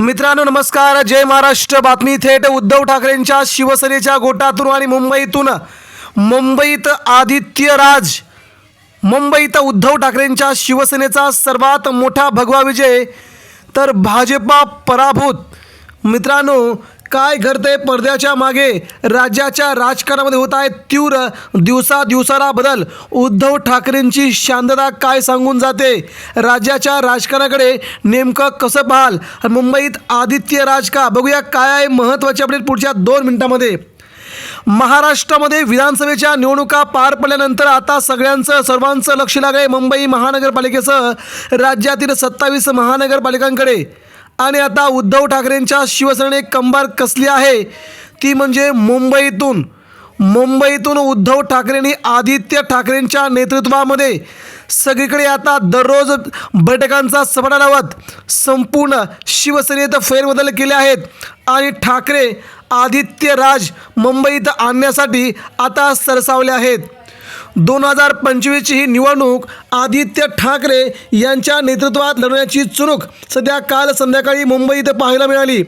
मित्रांनो नमस्कार. जय महाराष्ट्र. बातमी थेट उद्धव ठाकरेंच्या शिवसेनेच्या गोटातून आणि मुंबईतून. मुंबईत आदित्य राज मुंबईत उद्धव ठाकरेंच्या शिवसेनेचा सर्वात मोठा भगवा विजय तर भाजपा पराभूत. मित्रांनो काय घडतंय? पडद्याच्या मागे राज्याच्या राजकारणामध्ये होत आहे तीव्र दिवसा दिवसाला बदल. उद्धव ठाकरेंची शांतता काय सांगून जाते? राज्याच्या राजकारणाकडे नेमकं कसं पाहाल? मुंबईत आदित्य राज का? बघूया काय आहे महत्त्वाचे अपडेट पुढच्या दोन मिनिटामध्ये. महाराष्ट्रामध्ये विधानसभेच्या निवडणुका पार पडल्यानंतर आता सगळ्यांचं सर्वांचं लक्ष लागलं आहे मुंबई महानगरपालिकेसह राज्यातील सत्तावीस महानगरपालिकांकडे. आणि आता उद्धव ठाकरेंच्या शिवसेनेने कंबार कसली आहे? ती म्हणजे मुंबईतून. मुंबईतून उद्धव ठाकरेंनी आदित्य ठाकरेंच्या नेतृत्वामध्ये. सगळीकडे आता दररोज बैठकांचा सपाटा लावत संपूर्ण शिवसेनेत फेरबदल केले आहेत. आणि ठाकरे आदित्य राज मुंबईत आणण्यासाठी आता सरसावले आहेत. दोन हजार पंचवीसची ही निवडणूक आदित्य ठाकरे यांच्या नेतृत्वात लढवण्याची चुरूक सध्या काल संध्याकाळी मुंबईत पाहायला मिळाली.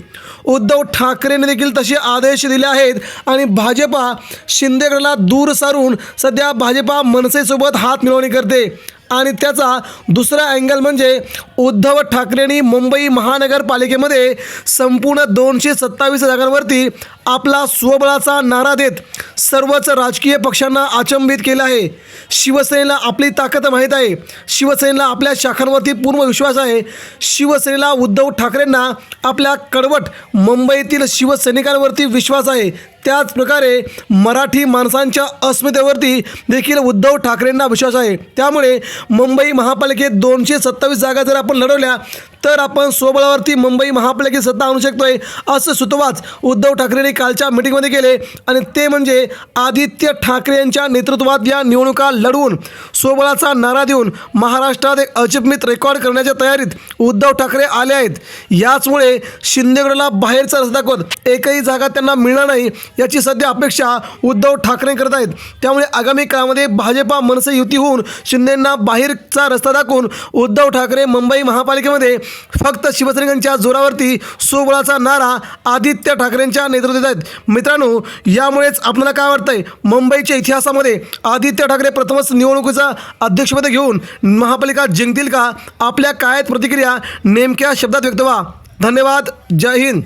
उद्धव ठाकरेंनी देखील तसे आदेश दिले आहेत आणि भाजपा शिंदेगडला दूर सारून सध्या भाजपा मनसेसोबत हात मिळवणी करते. आणि त्याचा दुसरा अँगल म्हणजे उद्धव ठाकरेंनी मुंबई महानगरपालिकेमध्ये संपूर्ण दोनशे सत्तावीस जागांवरती आपला स्वबळाचा नारा देत सर्वच राजकीय पक्षांना अचंबित केलं आहे. शिवसेनेला आपली ताकद माहीत आहे. शिवसेनेला आपल्या शाखांवरती पूर्ण विश्वास आहे. शिवसेनेला उद्धव ठाकरेंना आपल्या कडवट मुंबईतील शिवसैनिकांवरती विश्वास आहे. त्याचप्रकारे मराठी माणसांच्या अस्मितेवरती देखील उद्धव ठाकरेंना विश्वास आहे. त्यामुळे मुंबई महापालिकेत दोनशे सत्तावीस जागा जर आपण लढवल्या तर आपण स्वबळावरती मुंबई महापालिकेत सत्ता आणू शकतो आहे असं सुतवाच उद्धव ठाकरेंनी कालच्या मिटिंगमध्ये केले. आणि ते म्हणजे आदित्य ठाकरे यांच्या नेतृत्वात या निवडणुका लढवून स्वबळाचा नारा देऊन महाराष्ट्रात एक अचंबित रेकॉर्ड करण्याच्या तयारीत उद्धव ठाकरे आले आहेत. याचमुळे शिंदेगडला बाहेरचा रस्ता दाखवत एकही जागा त्यांना मिळणार नाही याची सध्या अपेक्षा उद्धव ठाकरे करत आहेत. त्यामुळे आगामी काळामध्ये भाजपा मनसे युती होऊन शिंदेंना बाहेरचा रस्ता दाखवून उद्धव ठाकरे मुंबई महापालिकेमध्ये फक्त शिवसैनिकांच्या जोरावरती सुबळाचा नारा आदित्य ठाकरेंच्या नेतृत्वात आहेत. मित्रांनो यामुळेच आपल्याला काय वाटतंय? मुंबईच्या इतिहासामध्ये आदित्य ठाकरे प्रथमच निवडणुकीचा अध्यक्षपद घेऊन महापालिका जिंकतील का? आपल्या कायत प्रतिक्रिया? नेमक्या शब्दात व्यक्त व्हा. धन्यवाद. जय हिंद.